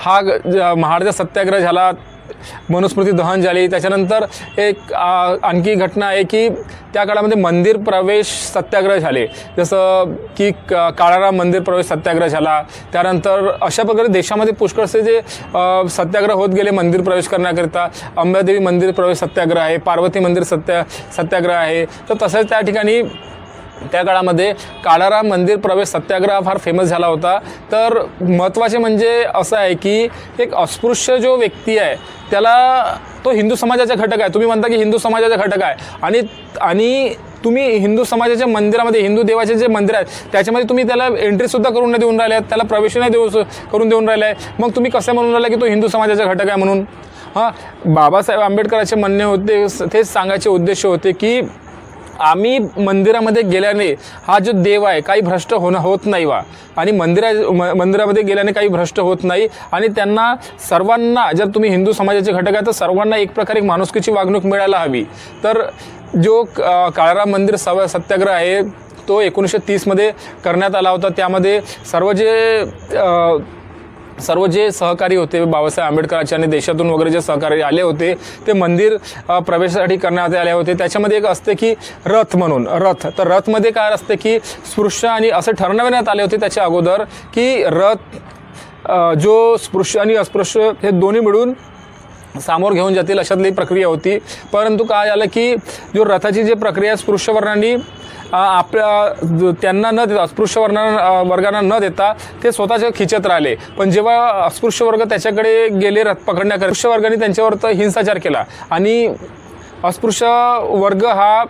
हा ग- ज- सत्याग्रह झाला मनुस्मृती दहन झाली त्याच्यानंतर एक आणखी घटना आहे की त्या काळामध्ये मंदिर प्रवेश सत्याग्रह झाले. जसं की काळाराम मंदिर प्रवेश सत्याग्रह झाला. त्यानंतर अशा प्रकारे देशामध्ये पुष्कळसे जे सत्याग्रह होत गेले मंदिर प्रवेश करण्याकरिता. अंबादेवी मंदिर प्रवेश सत्याग्रह आहे पार्वती मंदिर सत्या सत्याग्रह आहे. तर तसंच त्या ठिकाणी त्या काळामध्ये काळाराम मंदिर प्रवेश सत्याग्रह फार फेमस झाला होता. तर महत्त्वाचे म्हणजे असं आहे की एक अस्पृश्य जो व्यक्ती आहे त्याला तो हिंदू समाजाचा घटक आहे. तुम्ही म्हणता की हिंदू समाजाचा घटक आहे. आणि आणि तुम्ही हिंदू समाजाच्या मंदिरामध्ये हिंदू देवाचे जे मंदिर आहेत त्याच्यामध्ये तुम्ही त्याला एंट्रीसुद्धा करून नाही देऊन राहिले आहेत त्याला प्रवेश नाही देऊ करून देऊन राहिले आहे मग तुम्ही कसं म्हणून राहिला की तो हिंदू समाजाचा घटक आहे म्हणून? हां बाबासाहेब आंबेडकरांचे म्हणणे होते तेच सांगायचे उद्देश होते की आम्ही मंदिरामध्ये गेल्याने हा जो देव आहे काही भ्रष्ट होणं होत नाही वा. आणि मंदिरा म मंदिरामध्ये गेल्याने काही भ्रष्ट होत नाही. आणि त्यांना सर्वांना जर तुम्ही हिंदू समाजाचे घटक आहे तर सर्वांना एक प्रकारे माणुसकीची वागणूक मिळायला हवी. तर जो काळाराम मंदिर सव सत्याग्रह आहे तो एकोणीसशे तीसमध्ये करण्यात आला होता. त्यामध्ये सर्व जे सर्व जे सहकारी होते बाबासाहेब आंबेडकरांचे आणि देशातून वगैरे जे सहकारी आले होते ते मंदिर प्रवेशासाठी करण्यात आले होते. त्याच्यामध्ये एक असते की रथ म्हणून रथ. तर रथमध्ये काय असते की स्पृश्य आणि असं ठरवण्यात आले होते त्याच्या अगोदर की रथ जो स्पृश्य आणि अस्पृश्य हे दोन्ही मिळून सामोर घेऊन जातील अशातली प्रक्रिया होती. परंतु काय झालं की जो रथाची जी प्रक्रिया स्पृश्य वर्णांनी आपल्या त्यांना न देता अस्पृश्य वर्णा वर्गांना न देता ते स्वतःच्या खिचत राहिले. पण जेव्हा अस्पृश्य वर्ग त्याच्याकडे गेले रथ पकडण्याकडे अस्पृश्य वर्गाने त्यांच्यावर तर हिंसाचार केला. आणि अस्पृश्य वर्ग हा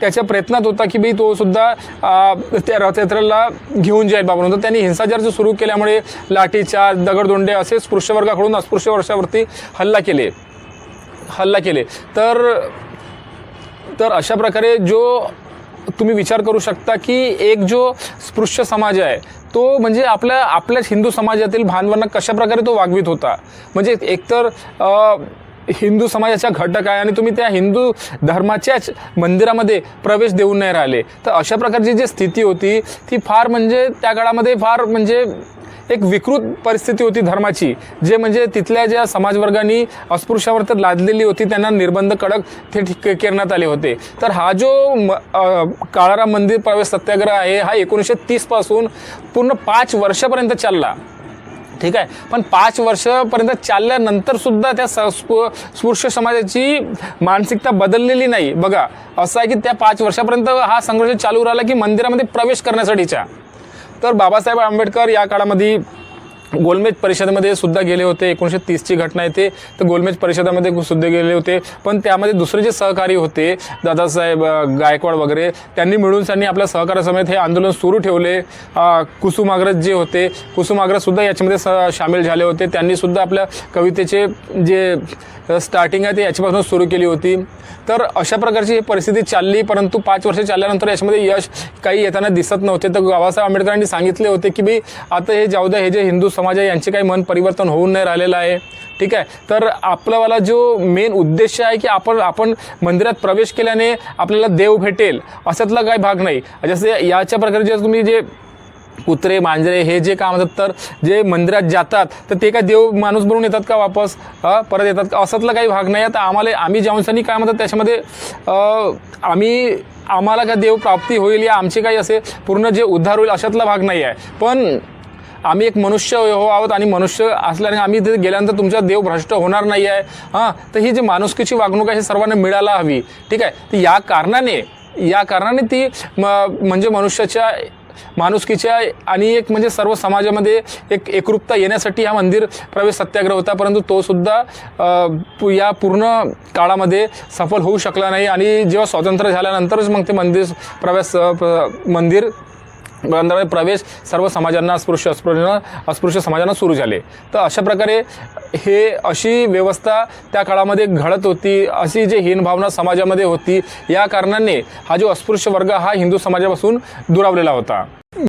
त्याच्या प्रयत्नात होता की बी तो सुद्धा त्या रथयात्रेला घेऊन जाईल बाबा. तर त्यांनी हिंसाचार जो सुरू केल्यामुळे लाठीचार्ज दगडदोंडे असे स्पृश्य वर्गाकडून अस्पृश्य वर्षावरती हल्ला केले. हल्ला केले. तर तर अशा प्रकारे जो तुम्ही विचार करू शकता की एक जो स्पृश्य समाज आहे तो म्हणजे आपल्या आपल्याच हिंदू समाजातील भांडवांना कशाप्रकारे तो वागवीत होता. म्हणजे एकतर हिंदू समाजाचा घटक आहे आणि तुम्ही त्या हिंदू धर्माच्याच मंदिरामध्ये प्रवेश देऊन नाही राहिले. तर अशा प्रकारची जी स्थिती होती ती फार म्हणजे त्या काळामध्ये फार म्हणजे एक विकृत परिस्थिती होती धर्माची जे म्हणजे तिथल्या ज्या समाजवर्गांनी अस्पृश्यावर तर लादलेली होती त्यांना निर्बंध कडक ते ठीक करण्यात आले होते. तर हा जो म काळाराम मंदिर प्रवेश सत्याग्रह आहे हा एकोणीसशे तीसपासून पूर्ण पाच वर्षापर्यंत चालला. ठीक आहे? पण पाच वर्षापर्यंत चालल्यानंतर सुद्धा त्या स- स्पु- स्पृश्य समाजाची मानसिकता बदललेली नाही. बघा असं आहे की त्या पाच वर्षापर्यंत हा संघर्ष चालू राहिला की मंदिरामध्ये प्रवेश करण्यासाठीच्या. तर बाबासाहेब आंबेडकर या काळामध्ये गोलमेज परिषदेमध्ये सुद्धा गेले होते एकोणीसशे तीसची घटना येते तर गोलमेज परिषदेमध्ये सुद्धा गेले होते. पण त्यामध्ये दुसरे जे सहकारी होते दादासाहेब गायकवाड वगैरे त्यांनी मिळून त्यांनी आपल्या सहकार्यासमेत हे आंदोलन सुरू ठेवले. कुसुमाग्रज जे होते कुसुमाग्रजसुद्धा याच्यामध्ये स सामील झाले होते. त्यांनीसुद्धा आपल्या कवितेचे जे स्टार्टिंग आहे ते याच्यापासून सुरू केली होती. तर अशा प्रकारची ही परिस्थिती चालली परंतु पाच वर्ष चालल्यानंतर याच्यामध्ये यश काही येताना दिसत नव्हते. तर बाबासाहेब आंबेडकरांनी सांगितले होते की मी आता हे जाऊ द्या हे जे हिंदू समाज आहे यांचे काही मन परिवर्तन होऊन नाही राहिलेलं आहे. ठीक आहे? तर आपलावाला जो मेन उद्देश आहे की आपण आपण मंदिरात प्रवेश केल्याने आपल्याला देव भेटेल अशातला काही भाग नाही. जसे याच्या प्रकारे जे तुम्ही जे कुत्रे मांजरे हे जे काय म्हणतात तर जे मंदिरात जातात तर ते काय देव माणूस बनून येतात का वापस? परत येतात का? असातला काही भाग नाही. आता आम्हाला आम्ही जाऊनसानी काय म्हणतात त्याच्यामध्ये आम्ही आम्हाला काय देव प्राप्ती होईल या आमचे काही असे पूर्ण जे उद्धार होईल अशातला भाग नाही आहे. पण आम्ही एक मनुष्य हो आहोत आणि मनुष्य असल्याने आम्ही तिथे गेल्यानंतर तुमचा देव भ्रष्ट होणार नाही आहे हां तर ही जी माणुसकीची वागणूक आहे ही सर्वांना मिळायला हवी. ठीक आहे? तर या कारणाने या कारणाने ती म म्हणजे मनुष्याच्या माणुसकीच्या आणि एक म्हणजे सर्व समाजामध्ये एक एकरूपता येण्यासाठी हा मंदिर प्रवेश सत्याग्रह होता. परंतु तो सुद्धा पु- या पूर्ण काळामध्ये सफल होऊ शकला नाही. आणि जेव्हा स्वातंत्र्य झाल्यानंतरच मग ते मंदिर प्रवेश प- मंदिर मंदिरामध्ये प्रवेश सर्व समाजांना अस्पृश्य अस्पृश्य अस्पृश्य समाजांना सुरू झाले. तर अशा प्रकारे हे अशी व्यवस्था त्या काळामध्ये घडत होती. अशी जे हीनभावना समाजामध्ये होती या कारणाने हा जो अस्पृश्य वर्ग हा हिंदू समाजापासून दुरावलेला होता.